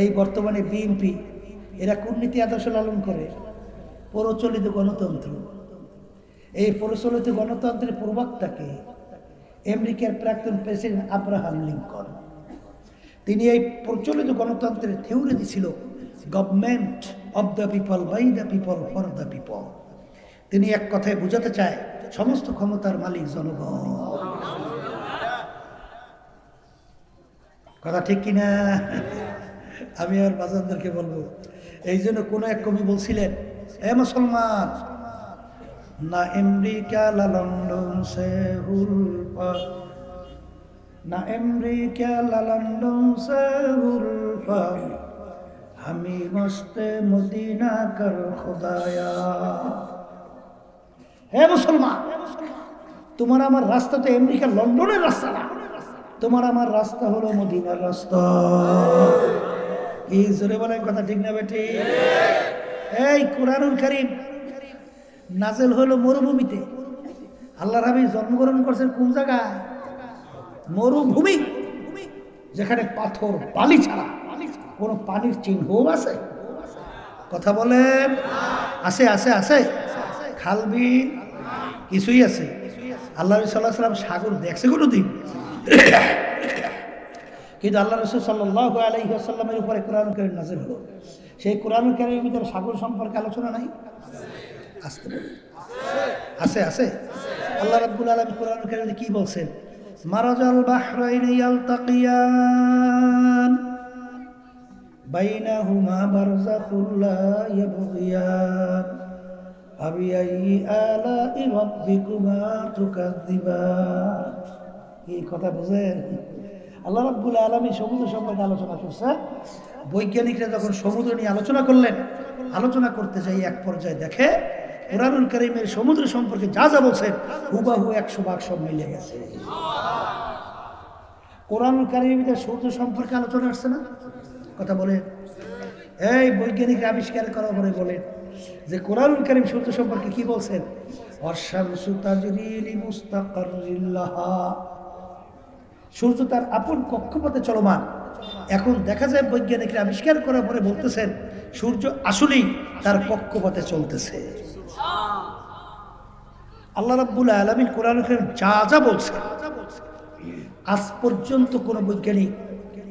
এই বর্তমানে বিএনপি, এরা কূটনীতি আদর্শ লালন করে, প্রচলিত গণতন্ত্র। এই প্রচলিত গণতন্ত্রের প্রবক্তাকে আমেরিকার প্রাক্তন প্রেসিডেন্ট আব্রাহাম লিঙ্কন। তিনি এই প্রচলিত গণতন্ত্রের থিওরি দিছিল government of the people by the people for the people তিনি এক কথায় বোঝাতে চায়, সমস্ত ক্ষমতার মালিক জনগণ। কথা ঠিক কিনা? আমি আর বাজানদেরকে বলব, এই জন্য কোনো এক কবি বলছিলেন, এ মুসলমান, না আমেরিকা লা লন্ডন সে না আমেরিকা লা লন্ডন সে আমি মস্তে মদিনা কর খোদায়া। হে মুসলমান, তোমার আমার রাস্তা তো আমেরিকা, লন্ডনের রাস্তা না, তোমার আমার রাস্তা হলো মদিনার রাস্তা। কি জোরে বলেন কথা ঠিক না বেটি এই কোরআনুল করিম নাজেল হলো মরুভূমিতে। আল্লাহ রাবি জন্মগ্রহণ করছেন কোন জায়গায়? মরুভূমি, যেখানে পাথর, বালি ছাড়া কোনো পানির চিহ্নও আছে। কথা বলেন। আছে আছে আছে। খালবিল কিছুই আছে। আল্লাহ সাল্লাহ সাল্লাম সাগর দেখছে কোনো দিন কিন্তু আল্লাহ রসুল সাল্লাহ আলহিহাসাল্লামের উপরে কোরআন করিম নাজির হলো। সেই কোরআন করিমের ভিতরে সাগর সম্পর্কে আলোচনা নাই? আসতে আছে আছে। আল্লাহ রাব্বুল আলমী কোরআন করিমে কি বলছেন? মারাজাল বাহরাইন ইয়ালতাকিয়ান বাইনাহুমা বারজাখুল লা ইয়াবগিয়ান ফাবিআই আলাই রাব্বিকুমা তুকাযযিবান কি কথা বুঝেন? আল্লাহ রাব্বুল আলমী সমুদ্র সম্পর্কে আলোচনা করছে। বৈজ্ঞানিকরা যখন সমুদ্র নিয়ে আলোচনা করলেন, আলোচনা করতে যাই এক পর্যায়ে দেখে, কোরআনুল করিমের সমুদ্র সম্পর্কে যা যা বলছেন, হুবাহু একশো ভাগ সব মিলে গেছে। কোরআনুল করিমের সূর্য সম্পর্কে আলোচনা আসছে না? কথা বলে এই বৈজ্ঞানিকরা আবিষ্কার করার পরে বলেন যে কোরআনুল করিম সূর্য সম্পর্কে কি বলছেন? অর্শামসু তাজরিলি মুস্তাকারিল্লাহা সূর্য তার আপন কক্ষপথে চলমান। এখন দেখা যায় বৈজ্ঞানিকরা আবিষ্কার করার পরে বলতেছেন, সূর্য আসলেই তার কক্ষপথে চলতেছে। আল্লাহ রাব্বুল আলমিন কোরআন যা যা বলছে, আজ পর্যন্ত কোনো বৈজ্ঞানিক,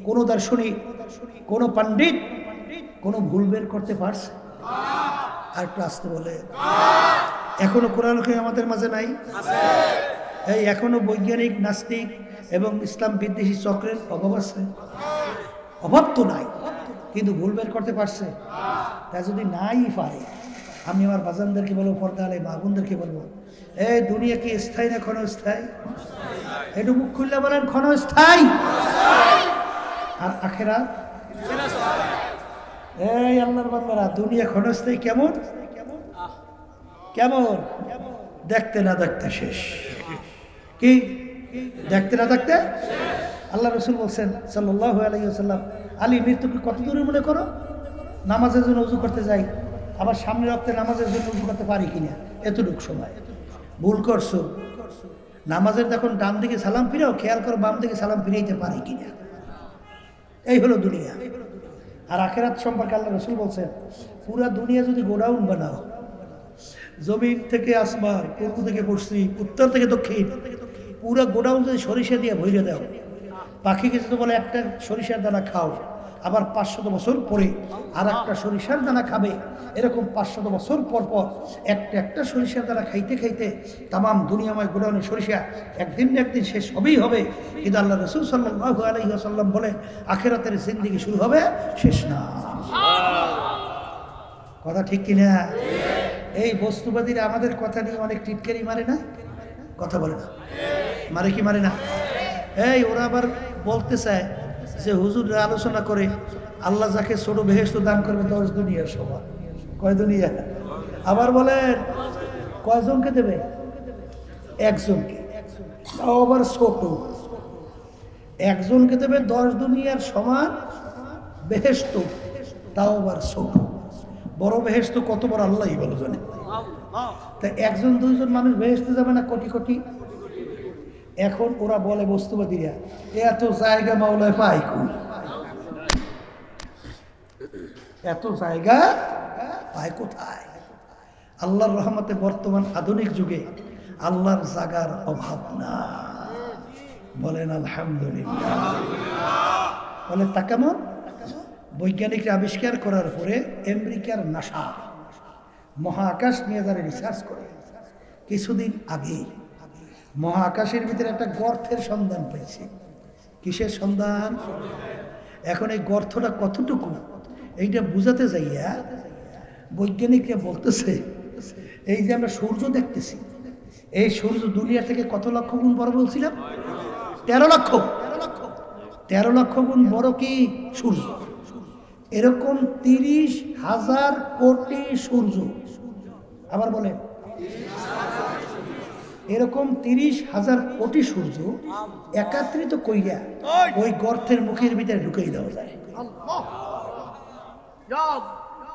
কোনো দার্শনিক, কোনো পণ্ডিত কোনো ভুল বের করতে পারছে? আর একটু আসতে বলে এখনও কোরআন আমাদের মাঝে নাই? এই এখনও বৈজ্ঞানিক, নাস্তিক এবং ইসলাম বিদ্বেষী চক্রের অভাব আছে? অভাব তো নাই, কিন্তু ভুল বের করতে পারছে। তা যদি নাই পারে, আমি আমার বাজানদেরকে বলব পর্দা আলাই মাগুনদেরকে বলব, এই দুনিয়া কি স্থায়ী না ক্ষণস্থায়ী? একটু মুখ খুললে বলেন, ক্ষণস্থায়ী। আর আখেরা? এই আল্লাহর বান্দারা, দুনিয়া ক্ষণস্থায়ী কেমন? কেমন? দেখতে না দেখতে শেষ। কি? দেখতে না দেখতে? আল্লাহ রসুল বলছেন সাল্লাহ আলাইসাল্লাম আলী মৃত্যুকে কত দূরে মনে করো? নামাজের জন্য উজু করতে যাই, আবার সামনে রক্তে নামাজের জন্য উজু করতে পারি কিনা এতটুক সময়। ভুল করছ। নামাজের যখন ডান দিকে সালাম ফিরাও, খেয়াল করো বাম দিকে সালাম ফিরাইতে পারি কিনা এই হলো দুনিয়া। আর আখেরাত সম্পর্কে আল্লাহ রসুল বলছেন, পুরা দুনিয়া যদি গোডাউন বানাও, জমিন থেকে আসমান, পূর্ব থেকে পশ্চিম, উত্তর থেকে দক্ষিণ পুরো গোডাউন যদি সরিষা দিয়ে ভইরে দাও পাখিকে যদি বলে একটা সরিষার দানা খাও, আবার পাঁচশত বছর পরে আর একটা সরিষার দানা খাবে। এরকম পাঁচশত বছর পর পর একটা একটা সরিষার দানা খাইতে খাইতে তামাম দুনিয়াময় গোডাউনে সরিষা একদিন না একদিন শেষ হবেই হবে। কিন্তু আল্লাহ রসুল সাল্লাহ আলহিহাসাল্লাম বলে, আখেরাতের জিন্দিগি শুরু হবে, শেষ না। কথা ঠিক কিনা এই বস্তুবাদীরা আমাদের কথা নিয়ে অনেক টিটকারি মারে না? কথা বলে না। মারে কি মারে না? এই, ওরা আবার বলতে চায় যে হুজুররা আলোচনা করে, আল্লাহ যাকে ছোট বেহেস্ত দান করবে দশ দুনিয়ার সবার। কয় দুনিয়া? আবার বলেন, কয়জনকে দেবে? একজনকে। তাও আবার ছোট। একজনকে দেবে দশ দুনিয়ার সমান বেহেস্ত তাও আবার ছোট। বড় বেহেস্ত কত বড় আল্লাহই বলো জানে। তা একজন দুইজন মানুষ বেহেস্তে যাবে না কোটি কোটি? এখন ওরা বলে বস্তুবাদীরা, এত জায়গা মাওলায় পাই কই? এত জায়গা পায় কোথায়? আল্লাহর রহমতে বর্তমান আধুনিক যুগে আল্লাহর জাগার অভাব না। বলেন, আলহামদুলিল্লাহ। বলে তা কেমন? বৈজ্ঞানিকরা আবিষ্কার করার পরে আমেরিকার নাসা মহাকাশ নিয়ে যারা রিসার্চ করে। কিছুদিন আগে মহাকাশের ভিতরে একটা গর্থের সন্ধান পেয়েছে। কিসের সন্ধান? এখন এই গর্থটা কতটুকু? এইটা বুঝাতে যাইয়া বৈজ্ঞানিকরা বলতেছে, এই যে আমরা সূর্য দেখতেছি, এই সূর্য দুনিয়া থেকে কত লক্ষ গুণ বড় বলছিলাম? তেরো লক্ষ। তেরো লক্ষ গুণ বড় কি সূর্য? এরকম তিরিশ হাজার কোটি সূর্য। আবার বলে এরকম তিরিশ হাজার কোটি সূর্য একাত্রিত কইরা ওই! গর্তের মুখের ভিতরে ঢুকিয়ে দেওয়া যায়।